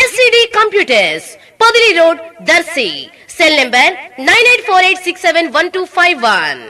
SCD computers Podili road Darsi cell number nine eight four eight six seven one two five one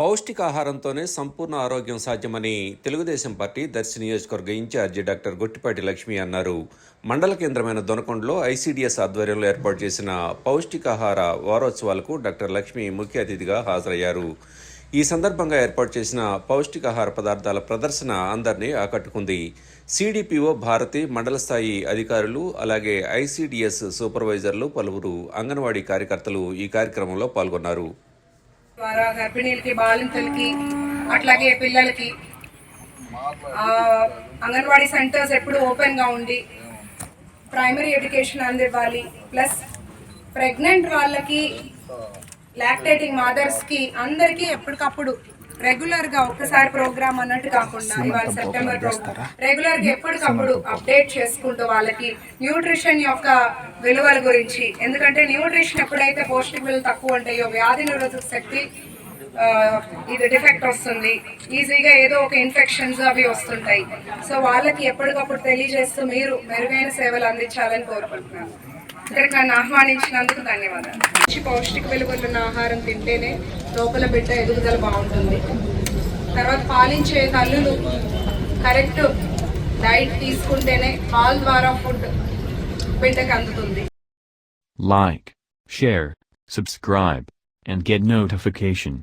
పౌష్టికాహారంతోనే సంపూర్ణ ఆరోగ్యం సాధ్యమని Telugu Desam party Darsi నియోజకవర్గ incharge doctor Gottipati Lakshmi అన్నారు. మండల కేంద్రమైన దొనకొండలో ఐసీడీఎస్ ఆధ్వర్యంలో ఏర్పాటు చేసిన పౌష్టికాహార వారోత్సవాలకు డాక్టర్ లక్ష్మి ముఖ్య అతిథిగా హాజరయ్యారు. ఈ సందర్భంగా ఏర్పాటు చేసిన పౌష్టికాహార పదార్థాల ప్రదర్శన అందరినీ ఆకట్టుకుంది. సిడిపిఓ భారతి మండల స్థాయి అధికారులు అలాగే ఐసిడిఎస్ సూపర్వైజర్లు పలువురు అంగన్వాడీ కార్యకర్తలు ఈ కార్యక్రమంలో పాల్గొన్నారు. ద్వారా గర్భిణీలకి బాలింతలకి అట్లాగే పిల్లలకి అంగన్వాడీ సెంటర్స్ ఎప్పుడు ఓపెన్గా ఉండి ప్రైమరీ ఎడ్యుకేషన్ అందివ్వాలి. ప్లస్ ప్రెగ్నెంట్ వాళ్ళకి లాక్టేటింగ్ మదర్స్కి అందరికి ఎప్పటికప్పుడు రెగ్యులర్గా ఒక్కసారి ప్రోగ్రామ్ అన్నట్టు కాకుండా ఇవాళ సెప్టెంబర్ ప్రోగ్రామ్ రెగ్యులర్గా ఎప్పటికప్పుడు అప్డేట్ చేసుకుంటూ వాళ్ళకి న్యూట్రిషన్ యొక్క విలువల గురించి ఎందుకంటే న్యూట్రిషన్ ఎప్పుడైతే పౌష్టిక విలువలు తక్కువ ఉంటాయో వ్యాధి నిరోధక శక్తి ఇది డిఫెక్ట్ వస్తుంది. ఈజీగా ఏదో ఒక ఇన్ఫెక్షన్స్ అవి వస్తుంటాయి. సో వాళ్ళకి ఎప్పటికప్పుడు తెలియజేస్తూ మీరు మెరుగైన సేవలు అందించాలని కోరుకుంటున్నాను. ఇక్కడికి నన్ను ఆహ్వానించినందుకు ధన్యవాదాలు. మంచి పౌష్టిక విలువలున్న ఆహారం తింటేనే లోపల బిడ్డ ఎదుగుదల బాగుంటుంది. తర్వాత పాలించే తల్లులు కరెక్ట్ డైట్ తీసుకుంటేనే పాల్ ద్వారా ఫుడ్ బిడ్డకి అందుతుంది. Like share subscribe and get notification.